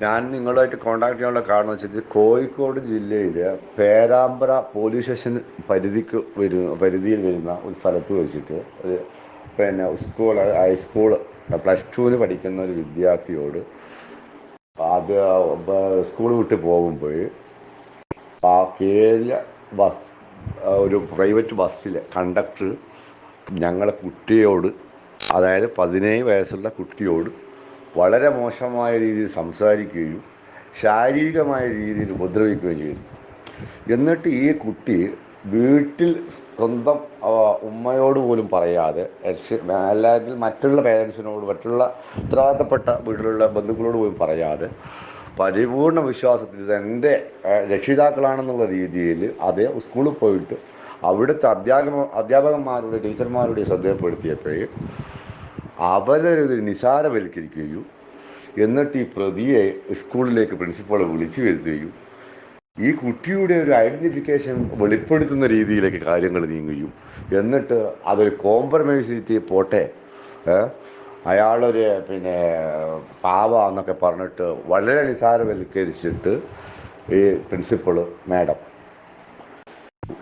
ഞാൻ നിങ്ങളുമായിട്ട് കോണ്ടാക്ട് ചെയ്യാനുള്ള കാരണം വെച്ചാൽ കോഴിക്കോട് ജില്ലയിലെ പേരാമ്പ്ര പോലീസ് സ്റ്റേഷൻ പരിധിക്ക് വരുന്ന പരിധിയിൽ വരുന്ന ഒരു സ്ഥലത്ത് വെച്ചിട്ട് ഒരു പിന്നെ സ്കൂൾ ഹൈസ്കൂൾ പ്ലസ് ടുവിന് പഠിക്കുന്ന ഒരു വിദ്യാർത്ഥിയോട് അത് സ്കൂൾ വിട്ട് പോകുമ്പോൾ ആ കേരള ബസ് ഒരു പ്രൈവറ്റ് ബസ്സിലെ കണ്ടക്ടർ ഞങ്ങളെ കുട്ടിയോട് അതായത് പതിനേഴ് വയസ്സുള്ള കുട്ടിയോട് വളരെ മോശമായ രീതിയിൽ സംസാരിക്കുകയും ശാരീരികമായ രീതിയിൽ ഉപദ്രവിക്കുകയും ചെയ്തു. എന്നിട്ട് ഈ കുട്ടി വീട്ടിൽ സ്വന്തം ഉമ്മയോട് പോലും പറയാതെ അല്ലെങ്കിൽ മറ്റുള്ള പേരൻസിനോട് മറ്റുള്ള ഉത്തരവാദിത്തപ്പെട്ട വീട്ടിലുള്ള ബന്ധുക്കളോട് പോലും പറയാതെ പരിപൂർണ വിശ്വാസത്തിൽ തന്റെ രക്ഷിതാക്കളാണെന്നുള്ള രീതിയിൽ അതേ സ്കൂളിൽ പോയിട്ട് അവിടുത്തെ അധ്യാപക അധ്യാപകന്മാരുടെ ടീച്ചർമാരുടെ ശ്രദ്ധപ്പെടുത്തിയപ്പോൾ അവരത് നിസാരവൽക്കരിക്കുകയും എന്നിട്ട് ഈ പ്രതിയെ സ്കൂളിലേക്ക് പ്രിൻസിപ്പളെ വിളിച്ചു വരുത്തുകയും ഈ കുട്ടിയുടെ ഒരു ഐഡന്റിഫിക്കേഷൻ വെളിപ്പെടുത്തുന്ന രീതിയിലേക്ക് കാര്യങ്ങൾ നീങ്ങുകയും എന്നിട്ട് അതൊരു കോംപ്രമൈസിറ്റി പോട്ടെ? അയാളൊരു പിന്നെ പാവ എന്നൊക്കെ പറഞ്ഞിട്ട് വളരെ നിസാരവൽക്കരിച്ചിട്ട് ഈ പ്രിൻസിപ്പൾ മാഡം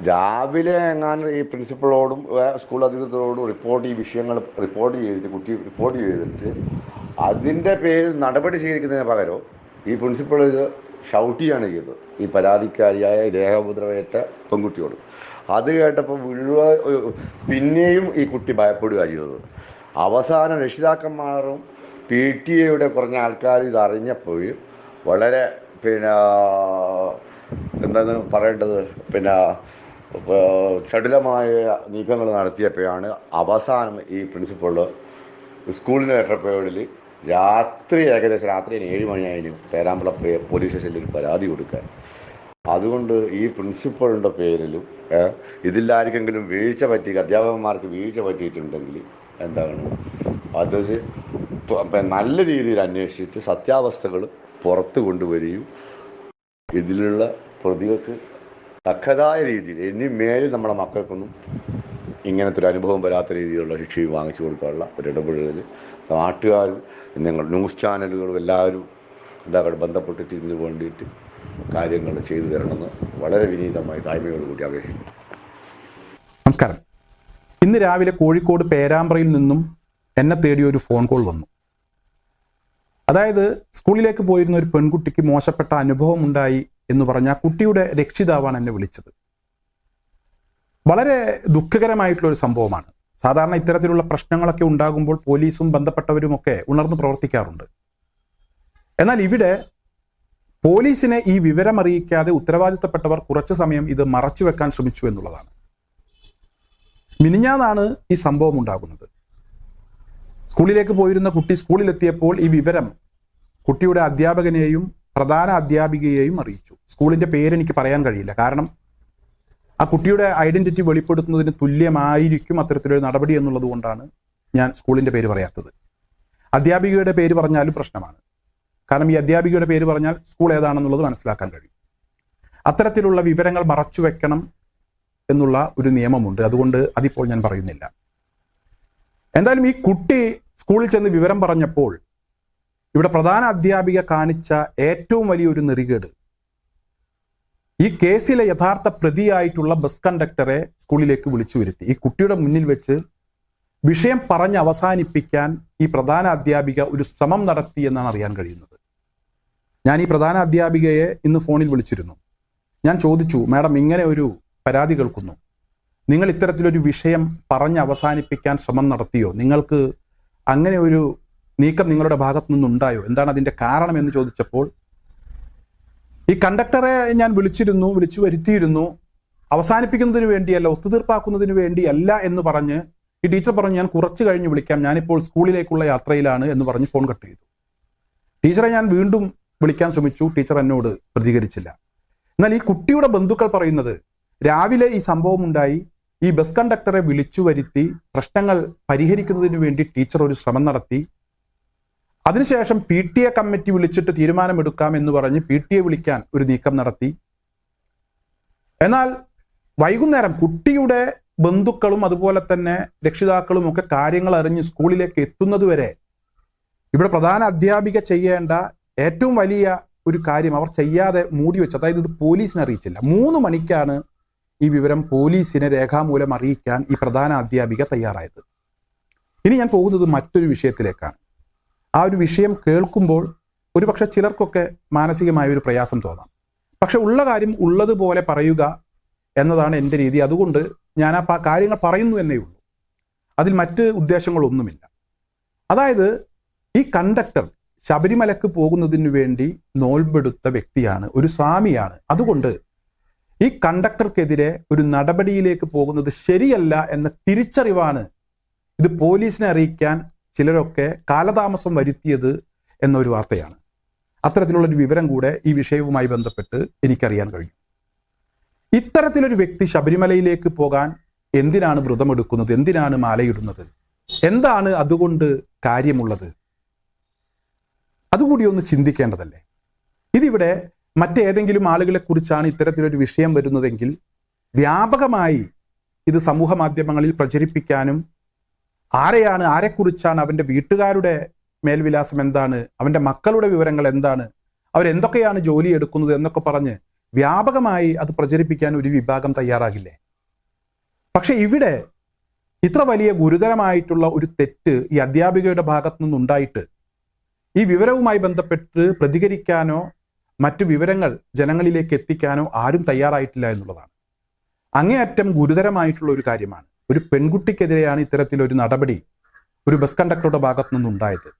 രാവിലെ എങ്ങാനും ഈ പ്രിൻസിപ്പളോടും സ്കൂൾ അധികൃതരോടും റിപ്പോർട്ട് ഈ വിഷയങ്ങൾ റിപ്പോർട്ട് ചെയ്തിട്ട് കുട്ടി റിപ്പോർട്ട് ചെയ്തിട്ട് അതിന്റെ പേരിൽ നടപടി സ്വീകരിക്കുന്നതിന് പകരം ഈ പ്രിൻസിപ്പൾ ഇത് ഷൗട്ട് ചെയ്യാണ് ചെയ്തത്. ഈ പരാതിക്കാരിയായ ദേഹോപദ്രവേറ്റ പെൺകുട്ടിയോട്. അത് കേട്ടപ്പോൾ മുഴുവ പിന്നെയും ഈ കുട്ടി ഭയപ്പെടുക ചെയ്തത്. അവസാനം രക്ഷിതാക്കന്മാരും പി ടി എയുടെ കുറഞ്ഞ ആൾക്കാർ ഇത് അറിഞ്ഞപ്പോൾ വളരെ പിന്നെ എന്താണ് പറയേണ്ടത്? പിന്നെ ചടുലമായ നീക്കങ്ങൾ നടത്തിയപ്പോഴാണ് അവസാനം ഈ പ്രിൻസിപ്പൾ സ്കൂളിന് എട്ടപ്പോഴിൽ രാത്രി ഏകദേശം രാത്രി ഏഴ് മണിയായിരുന്നു പേരാമ്പ്ര പോലീസ് സ്റ്റേഷനിൽ ഒരു പരാതി കൊടുക്കാൻ. അതുകൊണ്ട് ഈ പ്രിൻസിപ്പളിന്റെ പേരിലും ഇതിലാർക്കെങ്കിലും വീഴ്ച പറ്റി അധ്യാപകന്മാർക്ക് വീഴ്ച പറ്റിയിട്ടുണ്ടെങ്കിൽ എന്താണ്? അതൊരു നല്ല രീതിയിൽ അന്വേഷിച്ച് സത്യാവസ്ഥകൾ പുറത്തു കൊണ്ടുവരികയും ഇതിലുള്ള പ്രതികൾക്ക് തക്കതായ രീതിയിൽ ഇനി മേലിൽ നമ്മുടെ മക്കൾക്കൊന്നും ഇങ്ങനത്തെ ഒരു അനുഭവം വരാത്ത രീതിയിലുള്ള ശിക്ഷയും വാങ്ങിച്ചു കൊടുക്കാനുള്ള ഒരു ഇടപെടലിൽ നാട്ടുകാരും നിങ്ങൾ ന്യൂസ് ചാനലുകളും എല്ലാവരും എന്താ ബന്ധപ്പെട്ടിട്ട് ഇതിന് വേണ്ടിയിട്ട് കാര്യങ്ങൾ ചെയ്തു തരണമെന്ന് വളരെ വിനീതമായി തായ്മയോടുകൂടി അപേക്ഷിക്കുന്നു. നമസ്കാരം. ഇന്ന് രാവിലെ കോഴിക്കോട് പേരാമ്പ്രയിൽ നിന്നും എന്നെ തേടി ഒരു ഫോൺ കോൾ വന്നു. അതായത് സ്കൂളിലേക്ക് പോയിരുന്ന ഒരു പെൺകുട്ടിക്ക് മോശപ്പെട്ട അനുഭവം ഉണ്ടായി എന്ന് പറഞ്ഞ ആ കുട്ടിയുടെ രക്ഷിതാവാണ് എന്നെ വിളിച്ചത്. വളരെ ദുഃഖകരമായിട്ടുള്ള ഒരു സംഭവമാണ്. സാധാരണ ഇത്തരത്തിലുള്ള പ്രശ്നങ്ങളൊക്കെ ഉണ്ടാകുമ്പോൾ പോലീസും ബന്ധപ്പെട്ടവരും ഒക്കെ ഉണർന്നു പ്രവർത്തിക്കാറുണ്ട്. എന്നാൽ ഇവിടെ പോലീസിനെ ഈ വിവരം അറിയിക്കാതെ ഉത്തരവാദിത്തപ്പെട്ടവർ കുറച്ചു സമയം ഇത് മറച്ചു വെക്കാൻ ശ്രമിച്ചു എന്നുള്ളതാണ്. മിനിഞ്ഞാന്നാണ് ഈ സംഭവം ഉണ്ടാകുന്നത്. സ്കൂളിലേക്ക് പോയിരുന്ന കുട്ടി സ്കൂളിലെത്തിയപ്പോൾ ഈ വിവരം കുട്ടിയുടെ അധ്യാപകനെയും പ്രധാന അധ്യാപികയെയും അറിയിച്ചു. സ്കൂളിന്റെ പേര് എനിക്ക് പറയാൻ കഴിയില്ല. കാരണം ആ കുട്ടിയുടെ ഐഡന്റിറ്റി വെളിപ്പെടുത്തുന്നതിന് തുല്യമായിരിക്കും അത്തരത്തിലൊരു നടപടി എന്നുള്ളത് കൊണ്ടാണ് ഞാൻ സ്കൂളിന്റെ പേര് പറയാത്തത്. അധ്യാപികയുടെ പേര് പറഞ്ഞാലും പ്രശ്നമാണ്. കാരണം ഈ അധ്യാപികയുടെ പേര് പറഞ്ഞാൽ സ്കൂൾ ഏതാണെന്നുള്ളത് മനസ്സിലാക്കാൻ കഴിയും. അത്തരത്തിലുള്ള വിവരങ്ങൾ മറച്ചു വെക്കണം എന്നുള്ള ഒരു നിയമമുണ്ട്. അതുകൊണ്ട് അതിപ്പോൾ ഞാൻ പറയുന്നില്ല. എന്തായാലും ഈ കുട്ടി സ്കൂളിൽ ചെന്ന് വിവരം പറഞ്ഞപ്പോൾ ഇവിടെ പ്രധാന അധ്യാപിക കാണിച്ച ഏറ്റവും വലിയൊരു നെറികേട്. ഈ കേസിലെ യഥാർത്ഥ പ്രതിയായിട്ടുള്ള ബസ് കണ്ടക്ടറെ സ്കൂളിലേക്ക് വിളിച്ചു വരുത്തി. ഈ കുട്ടിയുടെ മുന്നിൽ വെച്ച് വിഷയം പറഞ്ഞ് അവസാനിപ്പിക്കാൻ ഈ പ്രധാന അധ്യാപിക ഒരു ശ്രമം നടത്തി എന്നാണ് അറിയാൻ കഴിയുന്നത്. ഞാൻ ഈ പ്രധാന അധ്യാപികയെ ഇന്ന് ഫോണിൽ വിളിച്ചിരുന്നു. ഞാൻ ചോദിച്ചു മാഡം ഇങ്ങനെ ഒരു പരാതി കേൾക്കുന്നു. നിങ്ങൾ ഇത്തരത്തിലൊരു വിഷയം പറഞ്ഞ് അവസാനിപ്പിക്കാൻ ശ്രമം നടത്തിയോ? നിങ്ങൾക്ക് അങ്ങനെ ഒരു നീക്കം നിങ്ങളുടെ ഭാഗത്തു നിന്നുണ്ടായോ? എന്താണ് അതിന്റെ കാരണം എന്ന് ചോദിച്ചപ്പോൾ ഈ കണ്ടക്ടറെ ഞാൻ വിളിച്ചിരുന്നു വിളിച്ചു വരുത്തിയിരുന്നു. അവസാനിപ്പിക്കുന്നതിന് വേണ്ടിയല്ല ഒത്തുതീർപ്പാക്കുന്നതിന് വേണ്ടിയല്ല എന്ന് പറഞ്ഞ് ഈ ടീച്ചർ പറഞ്ഞു ഞാൻ കുറച്ച് കഴിഞ്ഞ് വിളിക്കാം. ഞാനിപ്പോൾ സ്കൂളിലേക്കുള്ള യാത്രയിലാണ് എന്ന് പറഞ്ഞ് ഫോൺ കട്ട് ചെയ്തു. ടീച്ചറെ ഞാൻ വീണ്ടും വിളിക്കാൻ ശ്രമിച്ചു. ടീച്ചർ എന്നോട് പ്രതികരിച്ചില്ല. എന്നാൽ ഈ കുട്ടിയുടെ ബന്ധുക്കൾ പറയുന്നത് രാവിലെ ഈ സംഭവം ഉണ്ടായി ഈ ബസ് കണ്ടക്ടറെ വിളിച്ചു വരുത്തി. പ്രശ്നങ്ങൾ പരിഹരിക്കുന്നതിന് വേണ്ടി ടീച്ചർ ഒരു ശ്രമം നടത്തി. അതിനുശേഷം പി ടി എ കമ്മിറ്റി വിളിച്ചിട്ട് തീരുമാനമെടുക്കാം എന്ന് പറഞ്ഞ് പി ടി എ വിളിക്കാൻ ഒരു നീക്കം നടത്തി. എന്നാൽ വൈകുന്നേരം കുട്ടിയുടെ ബന്ധുക്കളും അതുപോലെ തന്നെ രക്ഷിതാക്കളും ഒക്കെ കാര്യങ്ങൾ അറിഞ്ഞ് സ്കൂളിലേക്ക് എത്തുന്നതുവരെ ഇവിടെ പ്രധാന അധ്യാപിക ചെയ്യേണ്ട ഏറ്റവും വലിയ ഒരു കാര്യം അവർ ചെയ്യാതെ മൂടി വെച്ചു അതായത് ഇത് പോലീസിനെ അറിയിച്ചില്ല. മൂന്ന് മണിക്കാണ് ഈ വിവരം പോലീസിനെ രേഖാമൂലം അറിയിക്കാൻ ഈ പ്രധാന അധ്യാപിക തയ്യാറായത്. ഇനി ഞാൻ പോകുന്നത് മറ്റൊരു വിഷയത്തിലേക്കാണ്. ആ ഒരു വിഷയം കേൾക്കുമ്പോൾ ഒരുപക്ഷെ ചിലർക്കൊക്കെ മാനസികമായ ഒരു പ്രയാസം തോന്നാം. പക്ഷെ ഉള്ള കാര്യം ഉള്ളതുപോലെ പറയുക എന്നതാണ് എന്റെ രീതി. അതുകൊണ്ട് ഞാൻ ആ കാര്യങ്ങൾ പറയുന്നു എന്നേ ഉള്ളൂ. അതിൽ മറ്റ് ഉദ്ദേശങ്ങളൊന്നുമില്ല. അതായത് ഈ കണ്ടക്ടർ ശബരിമലക്ക് പോകുന്നതിന് വേണ്ടി നോൽബെടുത്ത വ്യക്തിയാണ് ഒരു സ്വാമിയാണ്. അതുകൊണ്ട് ഈ കണ്ടക്ടർക്കെതിരെ ഒരു നടപടിയിലേക്ക് പോകുന്നത് ശരിയല്ല എന്ന തിരിച്ചറിവാണ് ഇത് പോലീസിനെ അറിയിക്കാൻ ചിലരൊക്കെ കാലതാമസം വരുത്തിയത് എന്നൊരു വാർത്തയാണ്. അത്തരത്തിലുള്ളൊരു വിവരം കൂടെ ഈ വിഷയവുമായി ബന്ധപ്പെട്ട് എനിക്കറിയാൻ കഴിയും. ഇത്തരത്തിലൊരു വ്യക്തി ശബരിമലയിലേക്ക് പോകാൻ എന്തിനാണ് വ്രതമെടുക്കുന്നത്? എന്തിനാണ് മാലയിടുന്നത്? എന്താണ് അതുകൊണ്ട് കാര്യമുള്ളത്? അതുകൂടി ഒന്ന് ചിന്തിക്കേണ്ടതല്ലേ? ഇതിവിടെ മറ്റേതെങ്കിലും ആളുകളെക്കുറിച്ചാണ് ഇത്തരത്തിലൊരു വിഷയം വരുന്നതെങ്കിൽ വ്യാപകമായി ഇത് സമൂഹ മാധ്യമങ്ങളിൽ പ്രചരിപ്പിക്കാനും ആരെയാണ് ആരെക്കുറിച്ചാണ് അവന്റെ വീട്ടുകാരുടെ മേൽവിലാസം എന്താണ്? അവന്റെ മക്കളുടെ വിവരങ്ങൾ എന്താണ്? അവരെന്തൊക്കെയാണ് ജോലി എടുക്കുന്നത് എന്നൊക്കെ പറഞ്ഞ് വ്യാപകമായി അത് പ്രചരിപ്പിക്കാൻ ഒരു വിഭാഗം തയ്യാറാകില്ലേ? പക്ഷെ ഇവിടെ ഇത്ര വലിയ ഗുരുതരമായിട്ടുള്ള ഒരു തെറ്റ് ഈ അധ്യാപികയുടെ ഭാഗത്തു നിന്നുണ്ടായിട്ട് ഈ വിവരവുമായി ബന്ധപ്പെട്ട് പ്രതികരിക്കാനോ മറ്റു വിവരങ്ങൾ ജനങ്ങളിലേക്ക് എത്തിക്കാനോ ആരും തയ്യാറായിട്ടില്ല എന്നുള്ളതാണ്. അങ്ങേയറ്റം ഗുരുതരമായിട്ടുള്ള ഒരു കാര്യമാണ്. ഒരു പെൺകുട്ടിക്കെതിരെയാണ് ഇത്തരത്തിലൊരു നടപടി ഒരു ബസ് കണ്ടക്ടറുടെ ഭാഗത്തു നിന്നുണ്ടായത്